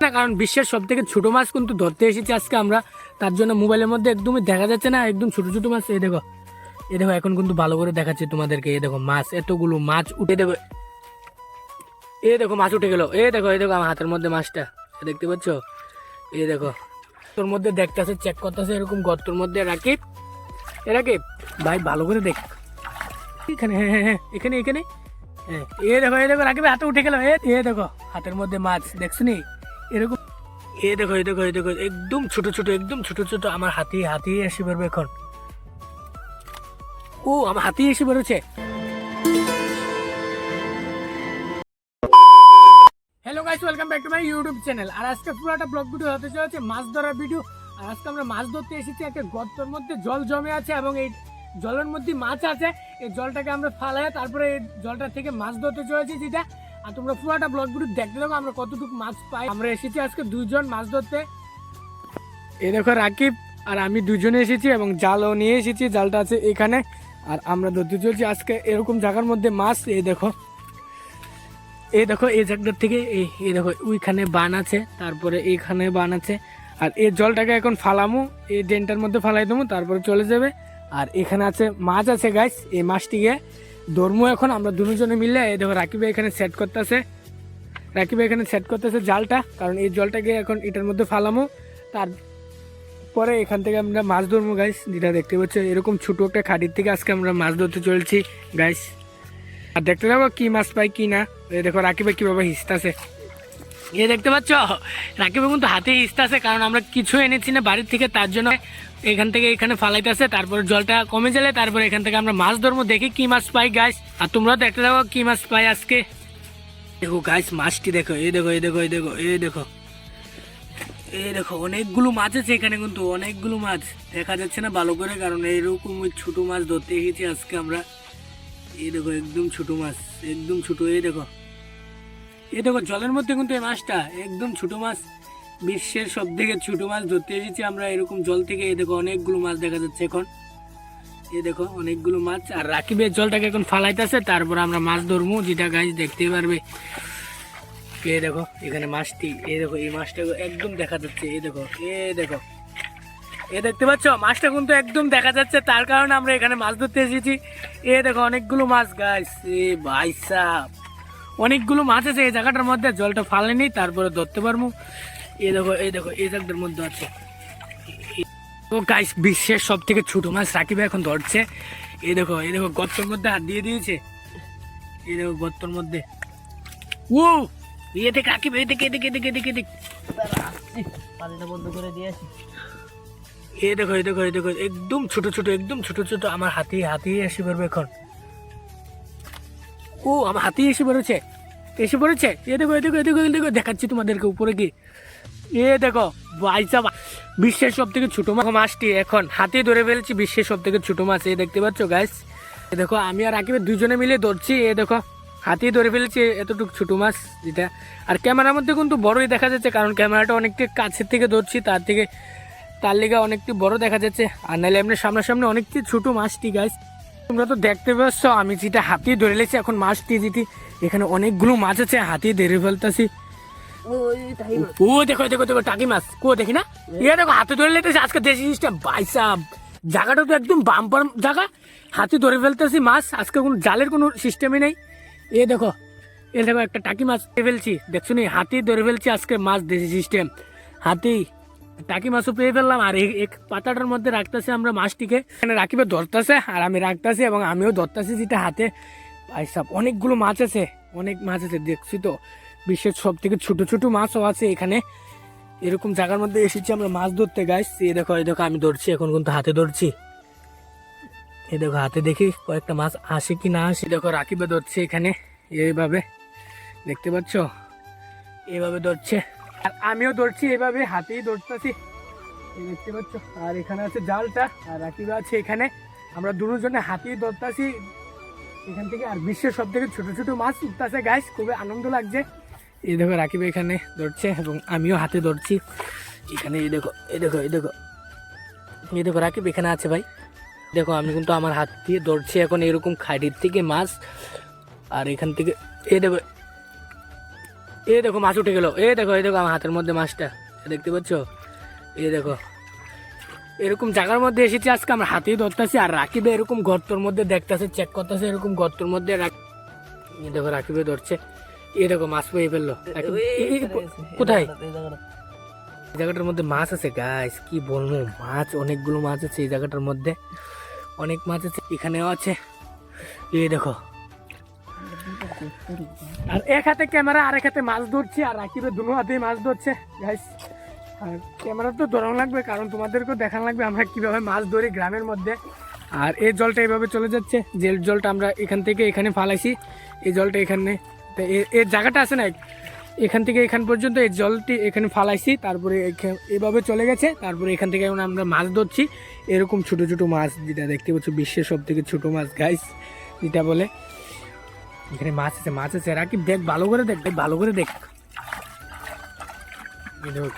না কারণ বিশ্বের সব থেকে ছোটো মাছ কিন্তু ধরতে এসেছি আজকে আমরা তার জন্য মোবাইলের মধ্যে একদমই দেখা যাচ্ছে না একদম ছোটো ছোটো মাছ এই দেখো এই দেখো এখন কিন্তু ভালো করে দেখাচ্ছি তোমাদেরকে এই দেখো মাছ এতগুলো মাছ উঠে দেবে এ দেখো মাছ উঠে গেল এ দেখো এই দেখো আমার হাতের মধ্যে মাছটা দেখতে পাচ্ছ এ দেখো তোর মধ্যে দেখতেছে চেক করতেছে এরকম গর্তর মধ্যে রাকিব এ রাকিব ভাই ভালো করে দেখ এখানে হ্যাঁ হ্যাঁ হ্যাঁ এখানে এখানে হ্যাঁ এ দেখো এ দেখো রাকিব হাতে উঠে গেল এ এ দেখো হাতের মধ্যে মাছ দেখছ নি এরকম এ দেখো এ দেখো এ দেখো, একদম ছোট ছোট, একদম ছোট ছোট, আমার হাতি হাতি এসে বেরবে এখন। ও, আমার হাতি এসে বেরোচ্ছে। Hello guys welcome back to my YouTube channel আর আজকে পুরোটা ব্লগ ভিডিও হতে চলেছে, মাছ ধরার ভিডিও আর আজকে আমরা মাছ ধরতে এসেছি একটা গর্তের মধ্যে, জল জমে আছে এবং এই জলের মধ্যে মাছ আছে। এই জলটাকে আমরা ফালাই তারপরে এই জলটা থেকে মাছ ধরতে চলেছি, যেটা আর তোমরা পুরোটা ব্লগ ভিডিও দেখতে দেখো আমরা কতটুকু মাছ পাই। আমরা এসেছি আজকে দুইজন মাছ ধরতে। এ দেখো রাকিব আর আমি দুজনে এসেছি এবং জালও নিয়ে এসেছি, জালটা আছে এখানে। আর আমরা ধরতে চলছি আজকে এরকম জায়গার মধ্যে মাছ এই দেখো এই দেখো এই জায়গাটার থেকে এই এই দেখো, ওইখানে বান আছে, তারপরে এইখানে বান আছে। আর এই জলটাকে এখন ফালামো এই ডেনটার মধ্যে ফালাই দেবো, তারপরে চলে যাবে। আর এখানে আছে মাছ আছে গাইস এই মাছটিকে। ধর্ম এখন আমরা দুজনে মিলে, এই দেখো রাকিবে এখানে সেট করতেছে। রাকিবে এখানে সেট করতেছে জালটা, কারণ এই জলটাকে এখন এটার মধ্যে ফালামো। তার পরে এখান থেকে আমরা মাছ ধরবো গাইস যেটা দেখতে পাচ্ছ, এরকম ছোটো একটা খাড়ির থেকে আজকে আমরা মাছ ধরতে চলছি গাইস আর দেখতে যাব কি মাছ পাই কি না। এই দেখো রাকিবে কীভাবে হিসতাছে। এ দেখতে পাচ্ছ, রাকিবে কিন্তু হাতে হিসতাছে, কারণ আমরা কিছু এনেছি না বাড়ির থেকে, তার জন্য এখান থেকে এখানে ফালাইতেছে, তারপরে জলটা কমে গেলে তারপরে এখান থেকে আমরা মাছ ধরবো, দেখি কি মাছ পাই গাছ আর তোমরাও দেখতে যাব কি মাছ পাই আজকে। দেখো গাছ মাছটি দেখো, এই দেখো এই দেখো এই দেখো এই দেখো। এই দেখো, অনেকগুলো মাছ আছে এখানে কিন্তু, অনেকগুলো মাছ। দেখা যাচ্ছে না ভালো করে, কারণ এইরকম ছোট মাছ ধরতে এসেছি আজকে আমরা। এই দেখো, একদম ছোটো মাছ, একদম ছোটো, এই দেখো। এই দেখো, জলের মধ্যে কিন্তু এই মাছটা, একদম ছোটো মাছ। বিশ্বের সব থেকে ছোট মাছ ধরতে এসেছি আমরা এরকম জল থেকে। এই দেখো অনেকগুলো মাছ দেখা যাচ্ছে এখন। এই দেখো অনেকগুলো মাছ। আর রাকিবের জলটাকে এখন ফালাইতেছে, তারপর আমরা মাছ ধরবো। যেটা গাছ দেখতেই পারবে। এই দেখো, এখানে মাছটি। এ দেখো, এই মাছটা একদম দেখা যাচ্ছে। এ দেখো এ দেখো। এ দেখতে পাচ্ছ? মাছটা কিন্তু একদম দেখা যাচ্ছে। তার কারণে আমরা এখানে মাছ ধরতে এসেছি। এ দেখো অনেকগুলো মাছ গাছ এ ভাই সাহ অনেকগুলো মাছ আছে এই জায়গাটার মধ্যে। জলটা ফালেনি, তারপরে ধরতে পারব। এই দেখো এই দেখো এই জায়গাটার মধ্যে আছে ও গাইস বিশ্বের সব থেকে ছোট মাছ রাকিব এখন ধরছে এই দেখো এই দেখো গর্তর মধ্যে হাত দিয়ে দিয়েছে এই দেখো গর্তর মধ্যে ও ইয়ে দেখ রাকিব এই দেখে এদিকে এদিকে এদিকে এদিকে পানিটা বন্ধ করে দিয়ে আসি এই দেখো এই দেখো এই দেখো একদম ছোট ছোট একদম ছোট ছোট আমার হাতি হাতি এসে পড়বে এখন ও আমার হাতি এসে পড়েছে এসে পড়েছে এ দেখো এ দেখো এ দেখো এ দেখো দেখাচ্ছি তোমাদেরকে উপরে কি এ দেখো বিশ্বের সব থেকে ছোট মাছ মাছটি এখন হাতে ধরে ফেলছি, বিশ্বের সব থেকে ছোট মাছ। এ দেখতে পাচ্ছ গাছ এ দেখো, আমি আর আকিবের দুজনে মিলে ধরছি, এ দেখো, হাতে ধরে ফেলেছি এতটুকু ছোট মাছ যেটা। আর ক্যামেরার মধ্যে কিন্তু বড়ই দেখা যাচ্ছে, কারণ ক্যামেরাটা অনেকটা কাছের থেকে ধরছি, তার থেকে তার লেগে অনেকটি বড় দেখা যাচ্ছে। আর নাহলে এমনি সামনাসামনি অনেকটি ছোট মাছটি গাছ তোমরা তো দেখতে পাচ্ছ, আমি যেটা হাতি ধরে লেছি এখন মাছটি যেটি এখানে অনেকগুলো মাছ আছে, হাতি ধরে ফেলতেছি। ও দেখো দেখো দেখো টাকি মাছ কো দেখি না? এ দেখো হাতে ধরে লেতেছি আজকে দেশি সিস্টেম বাইসাব। জায়গাটা তো একদম বাম্পার জায়গা। হাতি ধরে ফেলতেছি মাছ আজকে কোনো জালের কোনো সিস্টেমই নেই। এ দেখো এ দেখো একটা টাকি মাছ পেয়ে ফেলছি। দেখছ নি? হাতি ধরে ফেলছি আজকে মাছ দেশি সিস্টেম হাতি টাকি মাছও পেয়ে ফেললাম আর এই এক পাতাটার মধ্যে রাখতেছে আমরা মাছটিকে। এখানে রাখিবে ধরতেছে আর আমি রাখতেছি এবং আমিও ধরতেছি যেটা হাতে। ভাইসাব অনেকগুলো মাছ আছে অনেক মাছ আছে দেখছি তো। বিশ্বের সব থেকে ছোট ছোট মাছও আছে এখানে। এরকম জায়গার মধ্যে এসেছি আমরা মাছ ধরতে গাইস এ দেখো, এই দেখো, আমি ধরছি, এখন কিন্তু হাতে ধরছি। এই দেখো, হাতে দেখি কয়েকটা মাছ আসে কি না আসে। দেখো রাকিবে ধরছে এখানে, এইভাবে। দেখতে পাচ্ছ? এইভাবে ধরছে। আর আমিও ধরছি এইভাবে, হাতেই ধরতেছি। দেখতে পাচ্ছ? আর এখানে আছে জালটা, আর রাকিবে আছে এখানে। আমরা দুজনে হাতেই ধরতেছি। এখান থেকে আর বিশ্বের সব থেকে ছোট ছোট মাছ উঠতেছে গাইস খুবই আনন্দ লাগছে। এই দেখো রাকিব এখানে ধরছে এবং আমিও হাতে ধরছি। এখানে এই দেখো এই দেখো এই দেখো। এই দেখো রাকিব এখানে আছে ভাই। দেখো, আমি কিন্তু আমার হাত দিয়ে ধরছি এখন এরকম খাড়ির থেকে মাছ। আর এখান থেকে, এই দেখো এই দেখো মাছ উঠে গেলো। এই দেখো এই দেখো আমার হাতের মধ্যে মাছটা। দেখতে পাচ্ছ? এই দেখো। এরকম জায়গার মধ্যে এসেছি, আজকে আমরা হাতেই ধরতেছি। আর রাকিবে এরকম গর্তর মধ্যে দেখতেছে চেক করতেছে এরকম গর্তর মধ্যে রাখ- দেখো রাকিবে ধরছে। এই দেখো মাছ পেয়ে ফেলল কোথায়? এই জায়গাটার মধ্যে মাছ আছে গাইস কি বলব? মাছ অনেকগুলো মাছ আছে এই জায়গাটার মধ্যে। অনেক মাছ আছে এখানেও আছে। এই দেখো। আর এক হাতে ক্যামেরা আর এক হাতে মাছ ধরছি আর রাকিবের দুনো হাতেই মাছ ধরছে। গাইস আর ক্যামেরা তো ধরানো লাগবে কারণ তোমাদেরকেও দেখানো লাগবে আমরা কীভাবে মাছ ধরি গ্রামের মধ্যে। আর এই জলটা এইভাবে চলে যাচ্ছে যে জলটা আমরা এখান থেকে এখানে ফালাইছি এই জলটা এখানে তো এর জায়গাটা আছে না এখান থেকে এখান পর্যন্ত এই জলটি এখানে ফালাইছি, তারপরে এভাবে চলে গেছে, তারপরে এখান থেকে এখন আমরা মাছ ধরছি। এরকম ছোট ছোট মাছ যেটা দেখতে পাচ্ছ, বিশ্বের সব থেকে ছোটো মাছ গাইস যেটা বলে। এখানে মাছ আছে মাছ আছে, রাকিব, দেখ, ভালো করে দেখ দেখ, ভালো করে দেখ।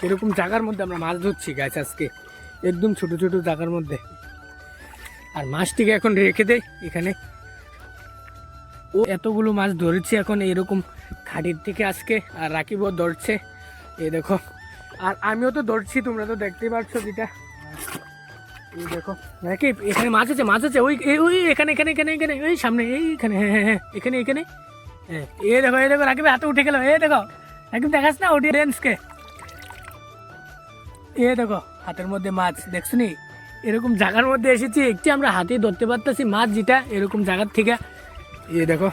এরকম জায়গার মধ্যে আমরা মাছ ধরছি গাছ আজকে। একদম ছোট ছোট জায়গার মধ্যে। আর মাছটিকে এখন রেখে দেয় এখানে। ও এতগুলো মাছ ধরেছি এখন এরকম খাটির থেকে আজকে, আর রাকিবও ধরছে। এ দেখো, আর আমিও তো ধরছি, তোমরা তো দেখতেই পাচ্ছ যেটা। এই দেখো, রাকিব, এখানে মাছ আছে মাছ আছে, ওই ওই, এখানে এখানে এখানে এখানে, এই সামনে এইখানে হ্যাঁ হ্যাঁ হ্যাঁ এখানে এখানে। হ্যাঁ এ দেখো এই দেখো, রাকিব হাতে উঠে গেল, এ দেখো, রাকিব দেখাস না অডিয়েন্সকে এ দেখো, হাতের মধ্যে মাছ, দেখছ এরকম জায়গার মধ্যে এসেছি, একটি আমরা হাতে ধরতে পারতেছি, মাছ যেটা এরকম জায়গার থেকে এ দেখো।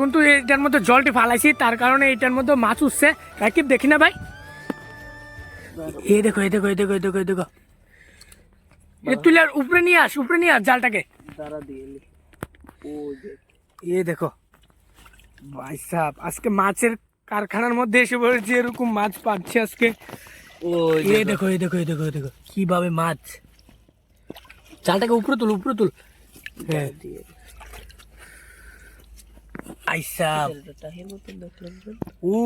কিন্তু এটার মধ্যে জলটি ফালাইছি তার কারণে এটার মধ্যে মাছ উঠছে। রাকিব দেখি না ভাই? এ দেখো এ দেখো এ দেখো এ দেখো এ দেখো। এ তুই আর উপরে নিয়ে আস উপরে নিয়ে আস জালটাকে। এ দেখো। ভাই সাহেব আজকে মাছের কারখানার মধ্যে এসে পড়েছি এরকম মাছ পাচ্ছি আজকে। ও এ দেখো এ দেখো এ দেখো এ দেখো কীভাবে মাছ। জালটাকে উপরে তুল উপরে তুল। হ্যাঁ। ও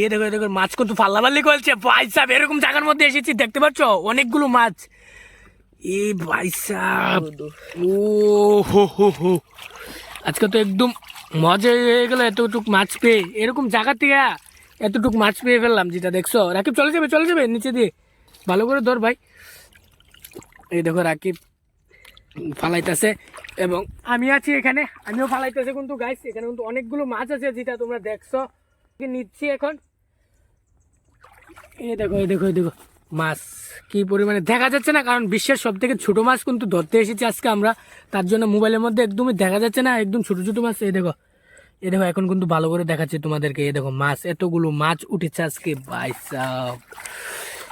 এ দেখো দেখো মাছ ফাল্লি করছে। ভাই সাহেব এরকম জায়গার মধ্যে এসেছি দেখতে পাচ্ছ? অনেকগুলো মাছ। এ ভাই সাহেব ও হো হো হো। আজকে তো একদম মজা হয়ে গেল এতটুক মাছ পেয়ে। এরকম জায়গা থেকে এতটুক মাছ পেয়ে ফেললাম যেটা দেখছ। রাকিব চলে যাবে চলে যাবে নিচে দিয়ে। ভালো করে ধর ভাই। এই দেখো রাকিব। ফালাইতেছে এবং আমি আছি এখানে, আমিও ফালাইতেছে কিন্তু গাইস এখানে কিন্তু অনেকগুলো মাছ আছে যেটা তোমরা দেখছ। নিচ্ছি এখন। এ দেখো এ দেখো দেখো, মাছ কি পরিমাণে। দেখা যাচ্ছে না, কারণ বিশ্বের সব থেকে ছোট মাছ কিন্তু ধরতে এসেছি আজকে আমরা। তার জন্য মোবাইলের মধ্যে একদমই দেখা যাচ্ছে না, একদম ছোট ছোট মাছ। এই দেখো এ দেখো, এখন কিন্তু ভালো করে দেখাচ্ছে তোমাদেরকে। এ দেখো, মাছ, এতগুলো মাছ উঠেছে আজকে।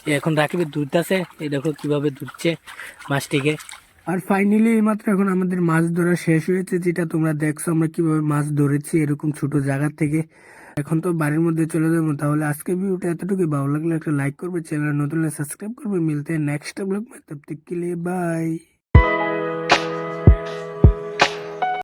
এই এখন রাকিবের ধুতেছে এই দেখো কীভাবে ধুচ্ছে মাছটিকে। আর ফাইনালি এইমাত্র এখন আমাদের মাছ ধরা শেষ হয়েছে, যেটা তোমরা দেখছ, আমরা কীভাবে মাছ ধরেছি এরকম ছোট জায়গা থেকে। এখন তো বাড়ির মধ্যে চলে যাব, তাহলে আজকে টা এতটুকু ভালো লাগলে একটা লাইক করবে, চ্যানেল নতুন সাবস্ক্রাইব করবে, মিলতে নেক্সট ব্লগ তব তক কে লিয়ে বাই।